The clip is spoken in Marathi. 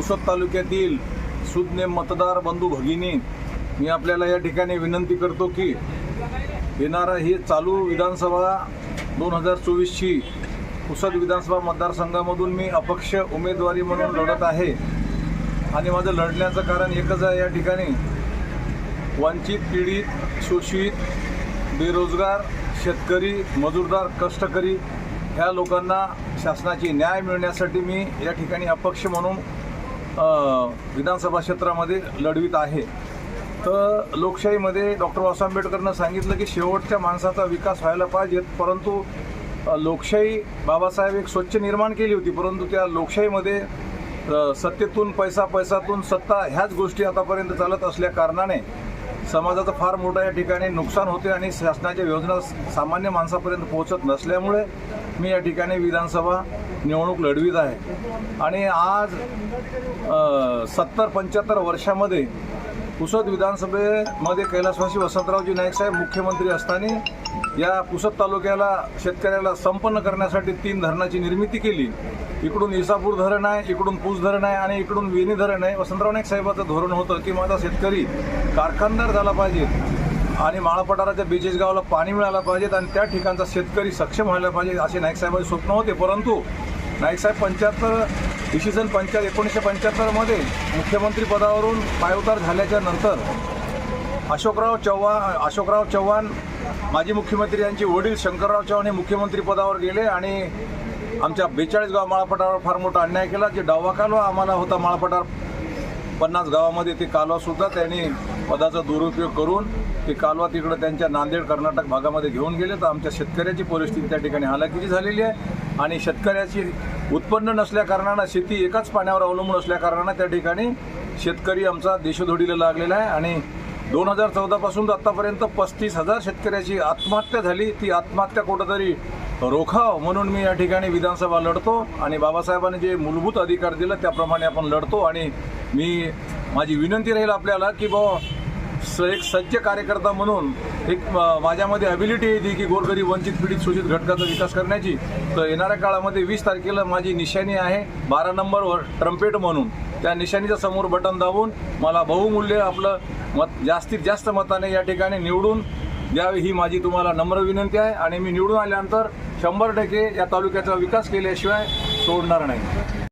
पुसद तालुक्यातील सुज्ञ मतदार बंधू भगिनी मी आपल्याला या ठिकाणी विनंती करतो की येणारा ही चालू विधानसभा दोन हजार चोवीसची पुसद विधानसभा मतदारसंघामधून मी अपक्ष उमेदवारी म्हणून लढत आहे. आणि माझं लढण्याचं कारण एकच आहे या ठिकाणी. वंचित पीडित शोषित बेरोजगार शेतकरी मजूरदार कष्टकरी ह्या लोकांना शासनाची न्याय मिळण्यासाठी मी या ठिकाणी अपक्ष म्हणून विधानसभा क्षेत्रामध्ये लढवित आहे. तर लोकशाहीमध्ये डॉक्टर बाबासाहेब आंबेडकरनं सांगितलं की शेवटच्या माणसाचा विकास व्हायला पाहिजे परंतु लोकशाही बाबासाहेब एक स्वच्छ निर्माण केली होती परंतु त्या लोकशाहीमध्ये सत्तेतून पैसा पैसातून सत्ता ह्याच गोष्टी आतापर्यंत चालत असल्या कारणाने समाजाचं फार मोठं या ठिकाणी नुकसान होते आणि शासनाच्या योजना सामान्य माणसापर्यंत पोहोचत नसल्यामुळे मी या ठिकाणी विधानसभा निवडणूक लढवीत आहे. आणि आज सत्तर पंच्याहत्तर वर्षामध्ये पुसद विधानसभेमध्ये कैलासवासी वसंतरावजी नाईक साहेब मुख्यमंत्री असताना या पुसद तालुक्याला शेतकऱ्याला संपन्न करण्यासाठी तीन धरणाची निर्मिती केली. इकडून इसापूर धरण आहे इकडून पूस धरण आहे आणि इकडून वेणी धरण आहे. वसंतराव नाईक साहेबाचं धोरण होतं की माझा शेतकरी कारखानदार झाला पाहिजे आणि माळपटाराच्या बीचेस गावाला पाणी मिळालं पाहिजेत आणि त्या ठिकाणचा शेतकरी सक्षम व्हायला पाहिजे असे नाईक साहेबांचे स्वप्न होते. परंतु नाईकसाहेब पंच्याहत्तर सन पंचा एकोणीसशे पंच्याहत्तरमध्ये मुख्यमंत्री पदावरून पायउतार झाल्याच्यानंतर अशोकराव चव्हाण अशोकराव चव्हाण माजी मुख्यमंत्री यांचे वडील शंकरराव चव्हाण हे मुख्यमंत्री पदावर गेले आणि आमच्या बेचाळीस गाव माळापटावर फार मोठा अन्याय केला. जे डावा कालवा आम्हाला होता माळापटावर पन्नास गावामध्ये ते कालवा सुद्धा त्यांनी पदाचा दुरुपयोग करून ते कालवा तिकडं त्यांच्या नांदेड कर्नाटक भागामध्ये घेऊन गेले. तर आमच्या शेतकऱ्याची परिस्थिती त्या ठिकाणी हालाकीची झालेली आहे. आणि शेतकऱ्याची उत्पन्न नसल्या कारणानं शेती एकाच पाण्यावर अवलंबून असल्या कारणानं त्या ठिकाणी शेतकरी आमचा देशोधडीला लागलेला आहे. आणि दोन हजार चौदापासून तर आत्तापर्यंत पस्तीस हजार शेतकऱ्याची आत्महत्या झाली. ती आत्महत्या कुठंतरी रोखाव म्हणून मी या ठिकाणी विधानसभा लढतो. आणि बाबासाहेबांनी जे मूलभूत अधिकार दिलं त्याप्रमाणे आपण लढतो. आणि मी माझी विनंती राहील आपल्याला की बाबा स एक सज्ज कार्यकर्ता म्हणून एक माझ्यामध्ये अबिलिटी येते की गोरगरीब वंचित पीडित शोषित घटकाचा विकास करण्याची. तर येणाऱ्या काळामध्ये वीस तारखेला माझी निशाणी आहे बारा नंबरवर ट्रम्पेट म्हणून. त्या निशाणीच्या समोर बटन दाबून मला बहुमूल्य आपलं मत जास्तीत जास्त मताने या ठिकाणी निवडून द्यावी ही माझी तुम्हाला नम्र विनंती आहे. आणि मी निवडून आल्यानंतर शंभर टक्के या तालुक्याचा विकास केल्याशिवाय सोडणार नाही.